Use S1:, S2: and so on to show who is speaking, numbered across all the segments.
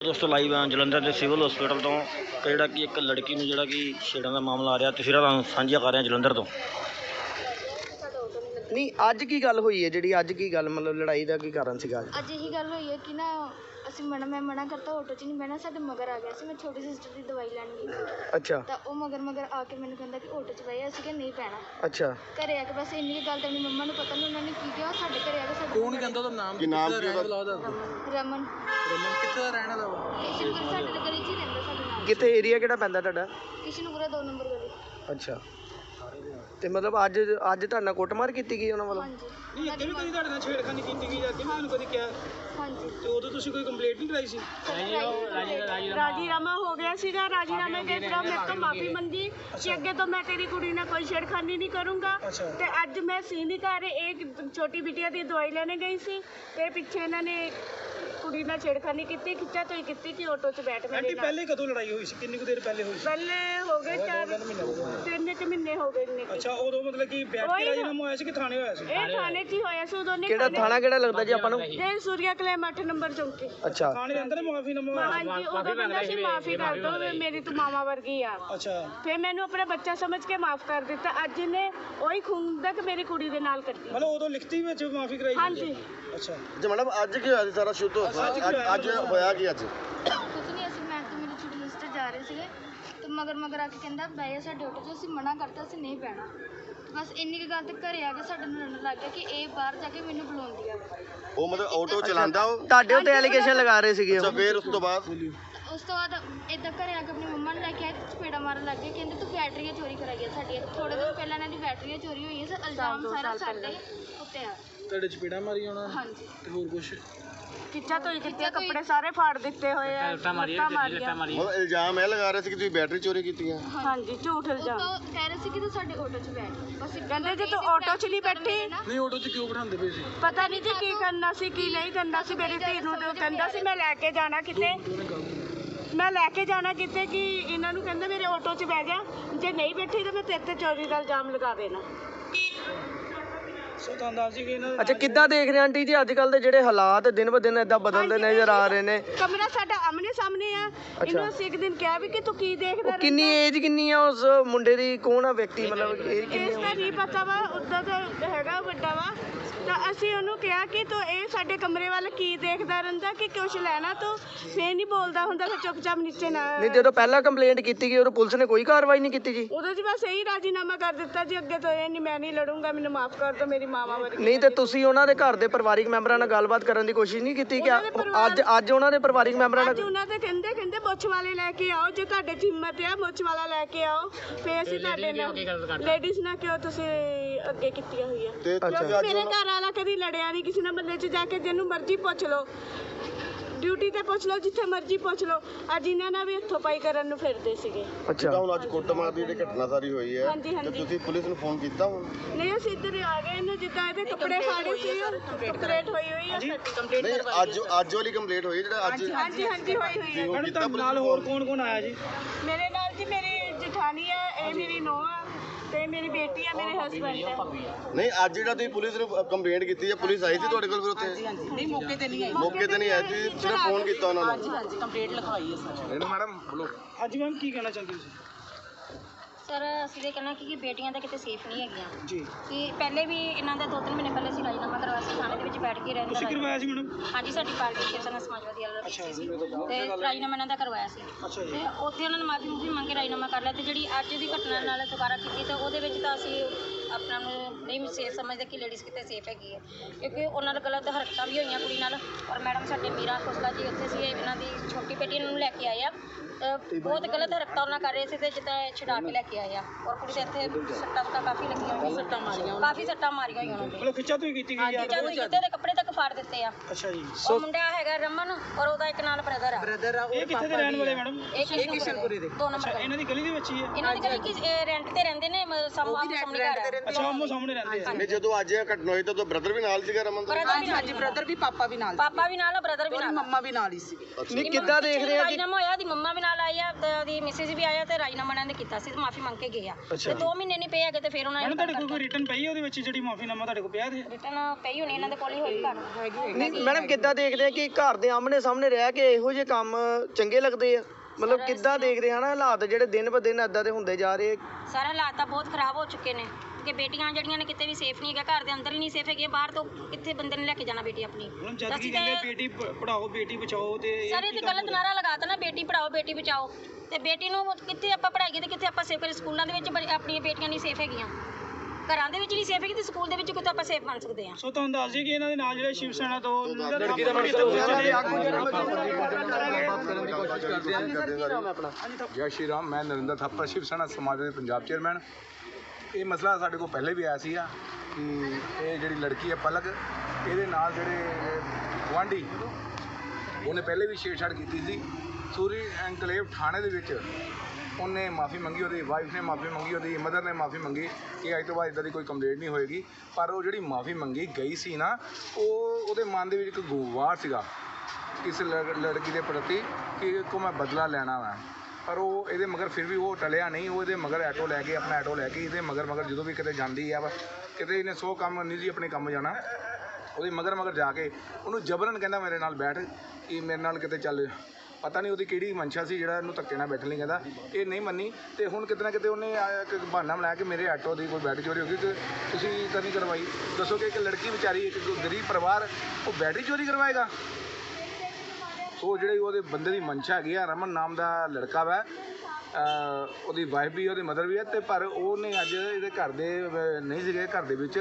S1: ਦੋਸਤੋ ਲਾਈਵ ਆ ਜਲੰਧਰ ਦੇ ਸਿਵਲ ਹਸਪੀਟਲ ਤੋਂ ਤੇ ਜਿਹੜਾ ਕਿ ਇੱਕ ਲੜਕੀ ਨੂੰ ਜਿਹੜਾ ਕਿ ਛੇੜਨ ਦਾ ਮਾਮਲਾ ਆ ਰਿਹਾ, ਤਸਵੀਰਾਂ ਤੁਹਾਨੂੰ ਸਾਂਝੀਆਂ ਕਰ ਰਿਹਾ ਜਲੰਧਰ ਤੋਂ।
S2: ਨਹੀਂ ਅੱਜ ਕੀ ਗੱਲ ਹੋਈ ਹੈ? ਜਿਹੜੀ ਅੱਜ ਕੀ ਗੱਲ ਮਤਲਬ ਲੜਾਈ ਦਾ ਕੀ ਕਾਰਨ ਸੀਗਾ ਅੱਜ?
S3: ਅੱਜ ਇਹੀ ਗੱਲ ਹੋਈ ਹੈ ਕਿ ਨਾ ਅਸੀਂ ਮਨਾ ਮੈਂ ਮਨਾ ਕਰਤਾ ਆਟੋ 'ਚ ਨਹੀਂ ਬਹਿਣਾ ਸਾਡੇ ਮਗਰ ਆ ਗਿਆ ਸੀ ਮੈਂ ਛੋਟੀ ਸਿਸਟਰ ਦੀ ਦਵਾਈ ਲੈਣ ਗਈ ਸੀ।
S2: ਅੱਛਾ।
S3: ਤਾਂ ਉਹ ਮਗਰ ਮਗਰ ਆ ਕੇ ਮੈਨੂੰ ਕਹਿੰਦਾ ਕਿ ਆਟੋ 'ਚ ਬਹਿ ਅਸੀਂ ਕਿ ਨਹੀਂ ਪੈਣਾ
S2: ਅੱਛਾ।
S3: ਘਰੇ ਆ ਕੇ ਬਸ ਇੰਨੀ ਕੁ ਗੱਲ ਤਾਂ ਆਪਣੀ ਮੰਮਾ ਨੂੰ ਪਤਾ ਨਹੀਂ ਉਹਨਾਂ ਨੇ ਕੀ ਕਿਹਾ ਸਾਡੇ ਘਰੇ ਆ ਕੇ ਸਾਡੇ
S4: ਕੌਣ ਕਹਿੰਦਾ ਉਹਦਾ ਨਾਮ?
S5: ਕੀ ਨਾਮ ਕੀ ਉਹਦਾ?
S3: ਰਮਨ।
S4: ਰਮਨ। ਕਿੱਥੇ ਦਾ ਰਹਿਣ ਵਾਲਾ ਵਾ
S3: ਕਿਸ਼ਨਪੁਰ ਸਾਡੇ ਦੇ ਗਲੀ 'ਚ ਹੀ ਰਹਿੰਦਾ ਸਾਡੇ ਨਾਲ।
S2: ਕਿੱਥੇ ਏਰੀਆ ਕਿਹੜਾ ਪੈਂਦਾ ਤੁਹਾਡਾ?
S3: ਕਿਸ਼ਨਪੁਰਾ 2 ਨੰਬਰ ਗਲੀ।
S2: ਅੱਛਾ। ਤੇ ਮਤਲਬ ਅੱਜ ਅੱਜ ਤੁਹਾਡੇ ਨਾਲ ਕੁੱਟਮਾਰ ਕੀਤੀ ਗਈ ਉਹਨਾਂ ਵੱਲੋਂ?
S3: ਹਾਂਜੀ।
S4: ਨਹੀਂ ਅੱਗੇ ਵੀ ਕਦੀ ਤੁਹਾਡੇ ਨਾਲ ਛੇੜਖਾਨੀ ਕੀਤੀ ਗਈ ਜਾਂ ਅੱਗੇ ਵੀ ਤੁਹਾਨੂੰ ਕਦੀ ਕਿਹਾ?
S3: ਹਾਂਜੀ।
S4: ਤੇ ਉਦੋਂ ਤੁਸੀਂ ਕੋਈ ਕੰਪਲੇਂਟ ਨਹੀਂ ਕਰਾਈ ਸੀ?
S6: ਰਾਜੀਨਾਮਾ ਹੋ ਗਿਆ ਸੀਗਾ ਰਾਜੀਨਾਮੇ ਦੇ ਤਰ੍ਹਾਂ ਮੇਰੇ ਤੋਂ ਮਾਫੀ ਮੰਗੀ ਕਿ ਅੱਗੇ ਤੋਂ ਮੈਂ ਤੇਰੀ ਕੁੜੀ ਨਾਲ ਕੋਈ ਛੇੜਖਾਨੀ ਨਹੀਂ ਕਰੂੰਗਾ।
S4: ਅੱਛਾ।
S6: ਤੇ ਅੱਜ ਮੈਂ ਸੀ ਨਹੀਂ ਘਰ ਇੱਕ ਛੋਟੀ ਬਿਟੀਆ ਦੀ ਦਵਾਈ ਲੈਣੇ ਗਈ ਸੀ। ਤੇ ਪਿੱਛੇ ਇਹਨਾਂ ਨੇ ਕੁੜੀ ਨਾਲ ਛੇੜਖਾਨੀ ਕੀਤੀ ਖਿੱਚਾ ਤੋਈ ਕੀਤੀ ਕਿ ਆਟੋ 'ਚ ਬੈਠ ਮੇਰੇ
S4: ਆਂਟੀ
S6: ਨਾਲ।
S4: ਪਹਿਲੇ ਕਦੋਂ ਲੜਾਈ ਹੋਈ ਸੀ? ਕਿੰਨੀ ਕੁ ਦੇਰ ਪਹਿਲੇ ਹੋਈ ਸੀ?
S6: ਪਹਿਲੇ ਹੋ ਗਏ ਚਾਰ ਤਿੰਨ ਕੁ ਮਹੀਨੇ ਹੋ ਗਏ ਨੇ।
S4: ਅੱਛਾ ਉਦੋਂ ਮਤਲਬ ਕਿ ਬੈਠ
S6: ਉਹੀ
S4: ਕੇ। ਰਾਜੀਨਾਮਾ ਹੋਇਆ ਸੀ ਕਿ ਥਾਣੇ ਹੋਇਆ ਸੀ?
S6: ਇਹ ਥਾਣੇ 'ਚ ਹੀ ਹੋਇਆ ਸੀ ਉਦੋਂ ਨੇ
S2: ਕਿਹੜਾ ਥਾਣਾ ਕਿਹੜਾ ਲੱਗਦਾ ਜੀ ਆਪਾਂ ਨੂੰ?
S6: ਇਹ ਸੂਰਿਆ ਕਲੇਮ 8 ਨੰਬਰ ਚੌਂਕੀ
S2: ਅੱਛਾ।
S4: ਥਾਣੇ ਦੇ ਅੰਦਰ ਮਾਫੀ ਸੀ
S6: ਹਾਂਜੀ ਉਦੋਂ ਕਹਿੰਦਾ ਸੀ ਮਾਫੀ ਕਰ ਦੋ ਮੇਰੀ ਤੂੰ ਮਾਮਾ ਵਰਗੀ ਆ।
S4: ਅੱਛਾ।
S6: ਫਿਰ ਮੈਨੂੰ ਆਪਣਾ ਬੱਚਾ ਸਮਝ ਕੇ ਮਾਫ ਕਰ ਦਿੱਤਾ। ਅੱਜ ਨੇ ਉਹੀ ਖੁੰਦਕ ਮੇਰੀ ਕੁੜੀ ਦੇ ਨਾਲ ਕੱਟੀ
S4: ਮਤਲਬ ਉਦੋਂ ਲਿਖਤੀ ਵਿੱਚ ਮਾਫੀ ਕਰਾਈ ਸੀ?
S6: ਹਾਂਜੀ।
S4: ਅੱਛਾ।
S5: ਜੀ ਮੈਡਮ ਅੱਜ ਕੀ ਹੋਇਆ ਸੀ ਸਾਰਾ ਸ਼ੁਰੂ ਤੋਂ ਅੱਜ ਅੱਜ ਹੋਇਆ? ਕੀ ਅੱਜ?
S3: ਕੁਝ ਨਹੀਂ ਅਸੀਂ ਮੈਂ ਤੇ ਮੇਰੀ ਛੋਟੀ ਸਿਸਟਰ ਜਾ ਰਹੇ ਸੀਗੇ। ਮਗਰ ਮਗਰ ਆ ਕੇ ਕਹਿੰਦਾ ਬਹਿ ਜਾ ਸਾਡੇ ਆਟੋ 'ਚ ਅਸੀਂ ਮਨਾ ਕਰਤਾ ਅਸੀਂ ਨਹੀਂ ਬਹਿਣਾ। ਬਸ ਇੰਨੀ ਕੁ ਗੱਲ ਤੇ ਘਰੇ ਆ ਕੇ ਸਾਡੇ ਨਾਲ ਲੜਨ ਲੱਗ ਗਿਆ ਕਿ ਇਹ ਬਾਹਰ ਜਾ ਕੇ ਮੈਨੂੰ ਬੁਲਾਉਂਦੀ ਆ।
S5: ਉਹ ਮਤਲਬ ਆਟੋ ਚਲਾਉਂਦਾ ਉਹ?
S2: ਤੁਹਾਡੇ ਉੱਤੇ ਐਲੀਗੇਸ਼ਨ ਲਗਾ ਰਹੇ ਸੀਗੇ
S5: ਅੱਛਾ
S2: ਉਹ
S5: ਫੇਰ ਉਸ ਤੋਂ ਬਾਅਦ?
S3: ਉਸ ਤੋਂ ਬਾਅਦ ਇਦਾਂ ਘਰੇ ਆ ਕੇ ਆਪਣੀ ਮੰਮਾ ਨੂੰ ਲੈ ਕੇ ਆਏ ਤੇ ਚਪੇੜਾ ਮਾਰਨ ਲੱਗ ਗਏ ਕਹਿੰਦੇ ਤੂੰ ਬੈਟਰੀਆਂ ਚੋਰੀ ਕਰਾਈਆਂ ਸਾਡੀਆਂ ਥੋੜੇ ਦਿਨ ਪਹਿਲਾਂ ਇਹਨਾਂ ਦੀ ਬੈਟਰੀਆਂ ਚੋਰੀ ਹੋਈਆਂ ਸੀ ਇਲਜ਼ਾਮ ਸਾਰਾ ਸਾਡੇ ਉੱਤੇ ਆ।
S4: ਤੁਹਾਡੇ ਚਪੇੜਾ ਮਾਰੀ ਉਹਨਾਂ ਨੇ?
S3: ਹਾਂਜੀ।
S4: ਤੇ ਹੋਰ ਕੁਝ
S6: ਤੋਈ ਕੀਤੀ ਆ, ਕੱਪੜੇ ਸਾਰੇ ਫਾੜ ਦਿੱਤੇ ਹੋਏ ਆ ਲੱਤਾਂ ਮਾਰੀਆਂ
S5: ਮਤਲਬ ਇਲਜ਼ਾਮ ਇਹ ਲਗਾ ਰਹੇ ਸੀ ਕਿ ਤੁਸੀਂ ਬੈਟਰੀ ਚੋਰੀ ਕੀਤੀਆਂ।
S6: ਹਾਂਜੀ ਝੂਠ
S3: ਉਹ
S6: ਇਲਜ਼ਾਮ।
S3: ਤਾਂ ਕਹਿ ਰਹੇ ਸੀ ਕਿ ਤੂੰ ਸਾਡੇ ਆਟੋ 'ਚ ਬੈਠ। ਬਸ
S6: ਕਹਿੰਦੇ ਜੇ ਤੂੰ ਆਟੋ 'ਚ ਨਹੀਂ ਬੈਠੀ
S4: ਨਹੀਂ ਆਟੋ 'ਚ ਕਿਉਂ ਬਿਠਾਉਂਦੇ ਪਏ ਸੀ?
S6: ਪਤਾ ਨਹੀਂ ਜੀ ਕੀ ਕਰਨਾ ਸੀ ਕੀ ਨਹੀਂ ਕਰਨਾ ਸੀ ਮੇਰੀ ਧੀ ਨੂੰ ਤਾਂ ਕਹਿੰਦਾ ਸੀ ਮੈਂ ਲੈ ਕੇ ਜਾਣਾ ਕਿਤੇ। ਮੈਂ ਲੈ ਕੇ ਜਾਣਾ ਕਿਤੇ ਕਿ ਇਹਨਾਂ ਨੂੰ ਕਹਿੰਦਾ ਮੇਰੇ ਆਟੋ 'ਚ ਬਹਿ ਜਾ। ਜੇ ਨਹੀਂ ਬੈਠੀ ਤਾਂ ਮੈਂ ਤੇਰੇ ਤੇ ਚੋਰੀ ਦਾ ਇਲਜ਼ਾਮ ਲਗਾ ਦੇਣਾ।
S4: ਸੋ ਤੁਹਾਨੂੰ ਦੱਸ ਜੀ ਕਿ ਇਹਨਾਂ ਦੇ
S2: ਅੱਛਾ ਕਿੱਦਾਂ ਦੇਖ ਰਹੇ ਆਂਟੀ ਜੀ? ਅੱਜ ਕੱਲ ਦੇ ਜਿਹੜੇ ਹਾਲਾਤ ਦਿਨ ਬ ਦਿਨ ਇਦਾਂ ਬਦਲਦੇ ਨਜ਼ਰ ਆ ਰਹੇ ਨੇ।
S6: ਕਮਰਾ ਸਾਡਾ ਆਮਨੇ ਸਾਹਮਣੇ ਆ। ਇਹਨੂੰ ਅਸੀਂ ਇੱਕ ਦਿਨ ਕਿਹਾ ਵੀ ਕਿ ਤੂੰ ਕੀ ਦੇਖਦਾ
S2: ਉਹ ਕਿੰਨੀ ਏਜ ਕਿੰਨੀ ਆ ਉਸ ਮੁੰਡੇ ਦੀ? ਕੌਣ ਆ ਵਿਅਕਤੀ? ਮਤਲਬ ਏਜ ਕਿੰਨੀ
S6: ਇਸ ਦਾ ਨਹੀਂ ਪਤਾ ਵਾ? ਉੱਦਾਂ ਤਾਂ ਹੈਗਾ ਵੱਡਾ ਵਾ। ਤਾਂ ਅਸੀਂ ਉਹਨੂੰ ਕਿਹਾ ਕਿ ਤੂੰ ਇਹ ਸਾਡੇ ਕਮਰੇ ਵੱਲ ਕੀ ਦੇਖਦਾ ਰਹਿੰਦਾ ਕਿ ਕੁਛ ਲੈਣਾ ਤੂੰ? ਫੇਰ ਨਹੀਂ ਬੋਲਦਾ ਹੁੰਦਾ ਫਿਰ ਚੁੱਪਚਾਪ ਨੀਚੇ ਨਾ
S2: ਨਹੀਂ ਜਦੋਂ ਪਹਿਲਾਂ ਕੰਪਲੇਂਟ ਕੀਤੀ ਗਈ ਉਹ ਪੁਲਿਸ ਨੇ ਕੋਈ ਕਾਰਵਾਈ ਨਹੀਂ ਕੀਤੀ ਜੀ।
S6: ਉਦੋਂ ਜੀ ਬਸ ਇਹੀ ਰਾਜੀਨਾਮਾ ਕਰ ਦਿੱਤਾ ਜੀ ਅੱਗੇ ਤੋਂ ਇਹ ਨਹੀਂ ਮੈਂ ਨਹੀਂ ਲੜੂੰਗਾ ਮੈਨੂੰ ਮਾਫ ਕਰ ਦਿਓ ਮੇਰੀ ਮਾਵਾ ਵਰਗੀ
S2: ਨਹੀਂ ਤੇ ਤੁਸੀਂ ਉਹਨਾਂ ਦੇ ਘਰ ਦੇ ਪਰਿਵਾਰਿਕ ਮੈਂਬਰਾਂ ਨਾਲ ਗੱਲਬਾਤ ਕਰਨ ਦੀ ਕੋਸ਼ਿਸ਼ ਨਹੀਂ ਕੀਤੀ ਕਿ
S6: ਉਹਨਾਂ ਦੇ ਪਰਿਵਾਰ-
S2: ਅੱਜ ਅੱਜ ਉਹਨਾਂ ਦੇ ਪਰਿਵਾਰਿਕ ਮੈਂਬਰਾਂ
S6: ਅੱਜ
S2: ਨਾਲ
S6: ਉਹਨਾਂ ਦੇ ਕਹਿੰਦੇ ਕਹਿੰਦੇ ਮੁੱਛ ਵਾਲੇ ਲੈ ਕੇ ਆਓ ਜੇ ਤੁਹਾਡੇ 'ਚ ਹਿੰਮਤ ਆ ਮੁੱਛ ਵਾਲਾ ਲੈ ਕੇ ਆਓ। ਫੇਰ ਅਸੀਂ ਤੁਹਾਡੇ ਨਾਲ ਲੇਡੀਜ਼ ਨਾਲ ਕਿਉਂ ਤੁਸੀਂ ਅੱਗੇ ਕੀਤੀਆਂ ਹੋਈਆਂ?
S5: ਤੇ
S6: ਮੇਰੇ ਘਰ ਵਾਲਾ ਕਦੀ ਲੜਿਆ ਨਹੀਂ ਕਿਸੇ ਨਾਲ ਮੱਲੇ 'ਚ ਜਾ ਕੇ ਜਿਹਨੂੰ ਮਰਜ਼ੀ ਪੁੱਛ ਲਓ। ਡਿਊਟੀ ਤੇ ਪੁੱਛ ਲਓ ਜਿੱਥੇ ਮਰਜ਼ੀ ਪੁੱਛ ਲਓ। ਅੱਜ ਇਹਨਾਂ ਨਾਲ ਵੀ ਹੱਥੋਂ ਪਾਈ ਕਰਨ ਨੂੰ ਫਿਰਦੇ ਸੀਗੇ।
S2: ਅੱਛਾ।
S5: ਜਿੱਦਾਂ ਹੁਣ ਅੱਜ ਕੁੱਟਮਾਰ ਦੀ ਜਿਹੜੀ ਘਟਨਾ ਸਾਰੀ ਹੋਈ ਹੈ
S6: ਹਾਂਜੀ,
S5: ਤੇ
S6: ਹਾਂਜੀ।
S5: ਤੁਸੀਂ ਪੁਲਿਸ ਨੂੰ ਫੋਨ ਕੀਤਾ ਹੁਣ?
S6: ਨਹੀਂ ਅਸੀਂ ਇੱਧਰ ਆ ਗਏ ਨੇ ਜਿੱਦਾਂ ਇਹਦੇ ਕੱਪੜੇ ਫਾੜੇ ਸੀ ਕੰਪਲੀਟ ਹੋਈ ਹੋਈ ਆ
S5: ਨਹੀਂ ਅੱਜ ਅੱਜ ਵਾਲੀ ਕੰਪਲੀਟ ਹੋਈ ਜਿਹੜਾ ਅੱਜ
S6: ਹਾਂਜੀ ਹਾਂਜੀ ਹੋਈ ਹੋਈ ਹੈ।
S5: ਫੋਨ ਕੀਤਾ
S4: ਨਾਲ ਹੋਰ ਕੌਣ ਕੌਣ ਆਇਆ ਜੀ?
S6: ਮੇਰੇ ਨਾਲ ਜੀ ਮੇਰੀ ਜਠਾਣੀ ਆ ਇਹ ਮੇਰੀ ਨੂੰਹ ਆ। ਤੇ ਮੇਰੀ ਬੇਟੀ ਆ ਮੇਰੇ ਹਸਬੰਡ ਆ।
S5: ਨਹੀਂ ਅੱਜ ਜਿਹੜਾ ਤੁਸੀਂ ਪੁਲਿਸ ਨੂੰ ਕੰਪਲੇਂਟ ਕੀਤੀ ਹੈ ਪੁਲਿਸ ਆਈ ਸੀ ਤੁਹਾਡੇ ਕੋਲ ਫਿਰ ਉੱਥੇ?
S7: ਨਹੀਂ ਮੌਕੇ ਤੇ ਨਹੀਂ ਆਈ।
S5: ਮੌਕੇ ਤੇ ਨਹੀਂ ਆਈ ਤੁਸੀਂ ਸਿਰਫ ਫੋਨ ਕੀਤਾ ਉਹਨਾਂ ਨੂੰ?
S7: ਹਾਂਜੀ ਹਾਂਜੀ ਕੰਪਲੀਟ ਲਿਖਵਾਈ ਹੈ ਸਰ।
S4: ਹਾਂਜੀ ਮੈਮ ਕੀ ਕਹਿਣਾ ਚਾਹੁੰਦੇ ਤੁਸੀਂ?
S8: ਸਰ ਅਸੀਂ ਤੇ ਕਹਿਣਾ ਕਿ ਕਿ ਬੇਟੀਆਂ ਤਾਂ ਕਿਤੇ ਸੇਫ ਨਹੀਂ ਹੈਗੀਆਂ।
S4: ਜੀ।
S8: ਕਿ ਪਹਿਲੇ ਵੀ ਇਹਨਾਂ ਦਾ ਦੋ ਤਿੰਨ ਮਹੀਨੇ ਪਹਿਲੇ ਅਸੀਂ ਰਾਜੀਨਾਮਾ ਕਰਵਾਇਆ ਸੀ ਥਾਣੇ ਦੇ ਵਿੱਚ ਬੈਠ ਕੇ ਰਹਿੰਦਾ
S4: ਤੁਸੀਂ ਕਰਵਾਇਆ ਸੀ ਮੈਡਮ
S8: ਹਾਂਜੀ ਸਾਡੀ ਪਾਰਟੀ ਸ਼ਿਵ ਸੈਨਾ ਸਮਾਜਵਾਦੀ ਵਾਲਾ ਸੀ। ਸੀ ਤੇ ਰਾਜੀਨਾਮਾ ਇਹਨਾਂ ਦਾ ਕਰਵਾਇਆ ਸੀ।
S4: ਅੱਛਾ ਜੀ।
S8: ਤੇ ਉੱਥੇ ਉਹਨਾਂ ਨੇ ਮਾਫੀ ਮੁਫੀ ਮੰਗ ਕੇ ਰਾਜੀਨਾਮਾ ਕਰ ਲਿਆ ਤੇ ਜਿਹੜੀ ਅੱਜ ਦੀ ਘਟਨਾ ਨਾਲ ਦੁਬਾਰਾ ਕੀਤੀ ਤਾਂ ਉਹਦੇ ਵਿੱਚ ਤਾਂ ਅਸੀਂ ਆਪਣਾ ਨੂੰ ਨਹੀਂ ਸੇਫ ਸਮਝਦੇ ਕਿ ਲੇਡੀਜ਼ ਕਿਤੇ ਸੇਫ ਹੈਗੀ ਹੈ। ਕਿਉਂਕਿ ਉਹਨਾਂ ਨਾਲ ਗਲਤ ਹਰਕਤਾਂ ਵੀ ਹੋਈਆਂ ਕੁੜੀ ਨਾਲ। ਔਰ ਮੈਡਮ ਸਾਡੇ ਮੀਰਾ ਖੋਸਲਾ ਜੀ ਉੱਥੇ ਸੀ ਇਹਨਾਂ ਦੀ ਛੋਟੀ ਬੇਟੀ ਨੂੰ ਲੈ ਕੇ ਆਏ ਆ। ਬਹੁਤ ਗਲਤ ਹਰਕਤਾਂ ਉਹਨਾਂ ਕਰ ਰਹੇ ਸੀ ਤੇ ਜਿੱਦਾਂ ਇਹ ਛਡਾ ਕੇ ਲੈ ਕੇ ਆਏ ਆ। ਔਰ ਕੁੜੀ ਦੇ ਇੱਥੇ ਸੱਟਾਂ ਸੁੱਟਾਂ ਕਾਫੀ ਲੱਗੀਆਂ ਹੋਈਆਂ ਸੱਟਾਂ ਮਾਰੀਆਂ ਕਾਫੀ ਸੱਟਾਂ ਮਾਰੀਆਂ ਹੋਈਆਂ ਉਹਨਾਂ ਦੇ
S4: ਮਤਲਬ ਖਿੱਚਾ ਤੁਸੀਂ ਕੀਤੀ ਗਈ
S8: ਜਦੋਂ ਜੁੱਤੇ ਦੇ ਕੱਪੜੇ ਤੱਕ ਫਾੜ ਦਿੱਤੇ ਆ।
S4: ਅੱਛਾ ਜੀ।
S8: ਉਹ ਮੁੰਡਾ ਹੈਗਾ ਰਮਨ ਔਰ ਉਹਦਾ ਇੱਕ ਨਾਲ ਬ੍ਰਦਰ ਆ।
S7: ਬ੍ਰਦਰ ਆ
S4: ਇਹ
S7: ਉਹ
S4: ਕਿੱਥੇ ਦੇ ਰਹਿਣ ਵਾਲੇ ਮੈਡਮ?
S8: ਇਹ ਕਿਸ਼ਨਪੁਰੇ ਦੇ। ਦੋ ਨੰਬਰ
S4: ਅੱਛਾ। ਇਹਨਾਂ ਦੀ ਗਲੀ ਦੇ ਵਿੱਚ ਹੀ ਹੈ?
S8: ਇਹਨਾਂ ਦੀ ਗਲੀ ਕਿ ਰੈਂਟ ਤੇ ਰਹਿੰਦੇ ਨੇ ਮ- ਸਾਹਮਣੇ ਸਾਹਮਣੇ ਘਰ ਆ।
S4: ਅੱਛਾ ਆਮੋ ਸਾਹਮਣੇ ਰਹਿੰਦੇ ਆ।
S5: ਨਹੀਂ ਜਦੋਂ ਅੱਜ ਇਹ ਘਟਨਾ ਹੋਈ ਤਾਂ ਉਹਦਾ ਬ੍ਰਦਰ ਵੀ ਨਾਲ ਸੀਗਾ ਰਮਨ ਦਾ?
S7: ਹਾਂਜੀ ਹਾਂਜੀ ਬ੍ਰਦਰ ਵੀ ਪਾਪਾ ਵੀ ਨਾਲ
S8: ਪਾਪਾ ਵੀ ਨਾਲ ਬ੍ਰਦਰ ਵੀ ਨਾਲ।
S7: ਮੰਮਾ ਵੀ ਨਾਲ ਹੀ ਸੀ
S2: ਨਹੀਂ ਕਿੱਦਾਂ ਦੇਖ ਰਹੇ ਆ ਕਿ
S8: ਹੋਇਆ ਦੀ ਮੰਮਾ ਵੀ ਨਾਲ ਨਾਲ ਆਈ ਆ ਤੇ ਉਹਦੀ ਮਿਸਿਸ ਵੀ ਆਇਆ ਤੇ ਰਾਜਨਾਮਾ ਇਹਨਾਂ ਨੇ ਕੀਤਾ ਸੀ ਤੇ ਮਾਫੀ ਮੰਗ ਕੇ ਗਏ ਆ। ਤੇ 2 ਮਹੀਨੇ ਨਹੀਂ ਪਏ ਹੈਗੇ ਤੇ ਫਿਰ ਉਹਨਾਂ
S4: ਮੈਡਮ ਤੁਹਾਡੇ ਕੋਲ ਕੋਈ ਰਿਟਰਨ ਪਈ ਹੈ ਉਹਦੇ ਵਿੱਚ ਜਿਹੜੀ ਮਾਫੀਨਾਮਾ ਤੁਹਾਡੇ ਕੋਲ ਪਿਆ ਤੇ?
S8: ਰਿਟਰਨ ਪਈ ਹੋਣੀ ਇਹਨਾਂ ਦੇ ਕੋਲ ਹੀ ਹੋਈ ਘਰ।
S2: ਨਹੀਂ ਮੈਡਮ ਕਿੱਦਾਂ ਦੇਖਦੇ ਆ ਕਿ ਘਰ ਦੇ ਆਮਣੇ ਸਾਹਮਣੇ ਰਹਿ ਕੇ ਇਹੋ ਜਿਹੇ ਕੰਮ ਚੰਗੇ ਲੱਗਦੇ ਆ? ਮਤਲਬ ਕਿੱਦਾਂ ਦੇਖਦੇ ਆ ਨਾ ਹਾਲਾਤ ਜਿਹੜੇ ਦਿਨ ਬ ਦਿਨ ਏਦਾਂ ਦੇ ਹੁੰਦੇ ਜਾ ਰਹੇ
S8: ਸਾਰੇ ਹਾਲਾਤ ਤਾਂ ਬਹੁਤ ਖਰਾਬ ਹੋ ਚੁੱਕੇ ਨੇ। ਕਿ ਬੇਟੀਆਂ ਜਿਹੜੀਆਂ ਨੇ ਕਿਤੇ ਵੀ ਸੇਫ ਨਹੀਂ ਹੈਗਾ ਘਰ ਦੇ ਅੰਦਰ ਹੀ ਨਹੀਂ ਸੇਫ ਹੈਗੀਆਂ ਬਾਹਰ ਤੋਂ ਕਿੱਥੇ ਬੰਦੇ ਨੇ ਲੈ ਕੇ ਜਾਣਾ ਬੇਟੀ ਆਪਣੀ?
S4: ਹੁਣ ਜਦ ਕੀ ਕਹਿੰਦੇ ਬੇਟੀ ਪ- ਪੜ੍ਹਾਓ ਬੇਟੀ ਬਚਾਓ ਤੇ ਇਹ
S8: ਸਾਰੇ ਤੇ ਗਲਤ ਨਾਰਾ ਲਗਾਤਾ ਨਾ ਬੇਟੀ ਪੜਾਓ ਬੇਟੀ ਬਚਾਓ। ਤੇ ਬੇਟੀ ਨੂੰ ਕਿੱਥੇ ਆਪਾਂ ਪੜਾਈਏ ਤੇ ਕਿੱਥੇ ਆਪਾਂ ਸੇਫ ਕਰੀਏ? ਸਕੂਲਾਂ ਦੇ ਵਿੱਚ ਬੜੀ- ਆਪਣੀਆਂ ਬੇਟੀਆਂ ਨਹੀਂ ਸੇਫ ਹੈਗੀਆਂ। ਘਰਾਂ ਦੇ ਵਿੱਚ ਨਹੀਂ ਸੇਫ ਹੈਗੀ ਤੇ ਸਕੂਲ ਦੇ ਵਿੱਚ ਕਿੱਥੇ ਆਪਾਂ ਸੇਫ ਬਣ ਸਕਦੇ ਆ
S4: ਸੋ ਤੁਹਾਨੂੰ ਦੱਸ ਦਈਏ ਕਿ ਇਹਨਾਂ ਦੇ ਨਾਲ ਜਿਹੜੇ ਸ਼ਿਵ ਸੈਨਾ ਤੋਂ ਲੜਕੀ
S2: ਦਾ
S9: ਜੈ ਸ਼੍ਰੀ ਰਾਮ ਮੈਂ ਨਰਿੰਦਰ ਥਾਪਰ ਸ਼ਿਵ ਸੈਨਾ ਸਮਾਜ ਦੇ ਪੰਜਾਬ ਚੇਅਰਮੈਨ। ਇਹ ਮਸਲਾ ਸਾਡੇ ਕੋਲ ਪਹਿਲੇ ਵੀ ਆਇਆ ਸੀਗਾ ਕਿ ਇਹ ਜਿਹੜੀ ਲੜਕੀ ਹੈ ਪਲਕ, ਇਹਦੇ ਨਾਲ ਜਿਹੜੇ ਗੁਆਂਢੀ, ਉਹਨੇ ਪਹਿਲੇ ਵੀ ਛੇੜਛਾੜ ਕੀਤੀ ਸੀ। ਸੂਰੀ ਐਨਕਲੇਵ ਥਾਣੇ ਦੇ ਵਿੱਚ ਉਹਨੇ ਮਾਫੀ ਮੰਗੀ, ਉਹਦੀ ਵਾਈਫ ਨੇ ਮਾਫੀ ਮੰਗੀ, ਉਹਦੀ ਮਦਰ ਨੇ ਮਾਫੀ ਮੰਗੀ ਕਿ ਅੱਜ ਤੋਂ ਬਾਅਦ ਇਦਾਂ ਦੀ ਕੋਈ ਕੰਪਲੇਂਟ ਨਹੀਂ ਹੋਏਗੀ। ਪਰ ਉਹ ਜਿਹੜੀ ਮਾਫੀ ਮੰਗੀ ਗਈ ਸੀ ਨਾ, ਉਹ ਉਹਦੇ ਮਨ ਦੇ ਵਿੱਚ ਇੱਕ ਗੁਵਾਰ ਸੀਗਾ ਇਸ ਲੜ- ਲੜਕੀ ਦੇ ਪ੍ਰਤੀ ਕਿ ਕੋ ਮੈਂ ਬਦਲਾ ਲੈਣਾ ਵਾ। ਪਰ ਉਹ ਇਹਦੇ ਮਗਰ ਫਿਰ ਵੀ ਉਹ ਟਲਿਆ ਨਹੀਂ, ਉਹ ਇਹਦੇ ਮਗਰ ਆਟੋ ਲੈ ਕੇ, ਆਪਣਾ ਆਟੋ ਲੈ ਕੇ, ਇਹਦੇ ਮਗਰ ਮਗਰ ਜਦੋਂ ਵੀ ਕਿਤੇ ਜਾਂਦੀ ਆ ਵਾ ਕਿਤੇ ਇਹਨੇ ਸੌ ਕੰਮ ਨਹੀਂ ਜੀ ਆਪਣੇ ਕੰਮ ਜਾਣਾ, ਉਹਦੇ ਮਗਰ ਮਗਰ ਜਾ ਕੇ, ਉਹਨੂੰ ਜਬਰਨ ਕਹਿੰਦਾ ਮੇਰੇ ਨਾਲ ਬੈਠ, ਕਿ ਮੇਰੇ ਨਾਲ ਕਿਤੇ ਚੱਲ। ਪਤਾ ਨਹੀਂ ਉਹਦੀ ਕਿਹੜੀ ਮਨਸ਼ਾ ਸੀ ਜਿਹੜਾ ਇਹਨੂੰ ਧੱਕੇ ਨਾਲ ਬੈਠਣ ਲਈ ਕਹਿੰਦਾ, ਇਹ ਨਹੀਂ ਮੰਨੀ, ਤੇ ਹੁਣ ਕਿਤੇ ਨਾ ਕਿਤੇ ਉਹਨੇ ਇੱਕ ਬਹਾਨਾ ਬਣਾਇਆ ਕਿ ਮੇਰੇ ਆਟੋ ਦੀ ਕੋਈ ਬੈਟਰੀ ਚੋਰੀ ਹੋ ਗਈ ਤੇ ਤੁਸੀਂ ਤਾਂ ਨਹੀਂ ਕਰਵਾਈ। ਦੱਸੋ ਕਿ ਇੱਕ ਲੜਕੀ ਵਿਚਾਰੀ, ਇੱਕ ਗਰੀਬ ਪਰਿਵਾਰ, ਉਹ ਬੈਟਰੀ ਚੋਰੀ ਕਰਵਾਏਗਾ? ਸੋ ਜਿਹੜੀ ਉਹਦੇ ਬੰਦੇ ਦੀ ਮਨਸ਼ਾ ਹੈਗੀ ਆ, ਰਮਨ ਨਾਮ ਦਾ ਲੜਕਾ ਵਾ ਉਹਦੀ ਵਾਈਫ ਵੀ, ਉਹਦੀ ਮਦਰ ਵੀ ਹੈ ਤੇ ਪਰ ਉਹਨੇ ਅੱਜ ਇਹਦੇ ਘਰ ਦੇ ਨਹੀਂ ਸੀਗੇ ਘਰ ਦੇ ਵਿੱਚ,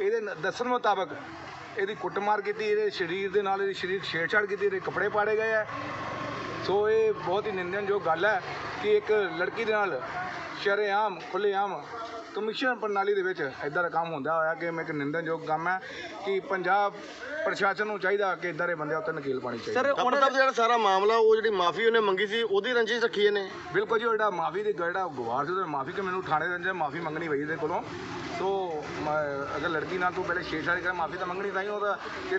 S9: ਇਹਦੇ ਦੱਸਣ ਮੁਤਾਬਕ ਇਹਦੀ ਕੁੱਟਮਾਰ ਕੀਤੀ, ਇਹਦੇ ਸਰੀਰ ਦੇ ਨਾਲ ਇਹਦੀ ਸਰੀਰ ਛੇੜਛਾੜ ਕੀਤੀ, ਇਹਦੇ ਕੱਪੜੇ ਪਾੜੇ ਗਏ ਆ। ਸੋ ਇਹ ਬਹੁਤ ਹੀ ਨਿੰਦਣਯੋਗ ਗੱਲ ਹੈ ਕਿ ਇੱਕ ਲੜਕੀ ਦੇ ਨਾਲ ਸ਼ਰੇਆਮ, ਖੁੱਲ੍ਹੇਆਮ ਕਮਿਸ਼ਨ ਪ੍ਰਣਾਲੀ ਦੇ ਵਿੱਚ ਇਦਾਂ ਦਾ ਕੰਮ ਹੁੰਦਾ ਹੋਇਆ ਕਿ ਮੈਂ ਇੱਕ ਨਿੰਦਣਯੋਗ ਕੰਮ ਹੈ ਕਿ ਪੰਜਾਬ ਪ੍ਰਸ਼ਾਸਨ ਨੂੰ ਚਾਹੀਦਾ ਕਿ ਇਦਾਂ ਦੇ ਬੰਦੇ ਉੱਤੇ ਨਕੀਲ ਪਾਣੀ ਚਾਹੀਦੀ।
S2: ਸਰ
S5: ਸਾਹਿਬ ਜਿਹੜਾ ਸਾਰਾ ਮਾਮਲਾ ਉਹ ਜਿਹੜੀ ਮਾਫੀ ਉਹਨੇ ਮੰਗੀ ਸੀ ਉਹਦੀ ਰੰਜਿਸ਼ ਰੱਖੀ ਇਹਨੇ।
S9: ਬਿਲਕੁਲ ਜੀ ਉਹ ਜਿਹੜਾ ਮਾਫੀ ਦੀ ਜਿਹੜਾ ਗਵਾਰ ਸੀ ਉਹਨੇ ਮਾਫੀ ਕਿ ਮੈਨੂੰ ਥਾਣੇ ਦੇ ਅੰਦਰ ਮਾਫੀ ਮੰਗਣੀ ਪਈ ਇਹਦੇ ਕੋਲੋਂ। ਸੋ ਅਗਰ ਲੜਕੀ ਨਾਲ ਤੂੰ ਪਹਿਲੇ ਛੇੜਛਾੜ ਕਰ ਮਾਫੀ ਤਾਂ ਮੰਗਣੀ ਤਾਂ ਹੀ ਉਹਦਾ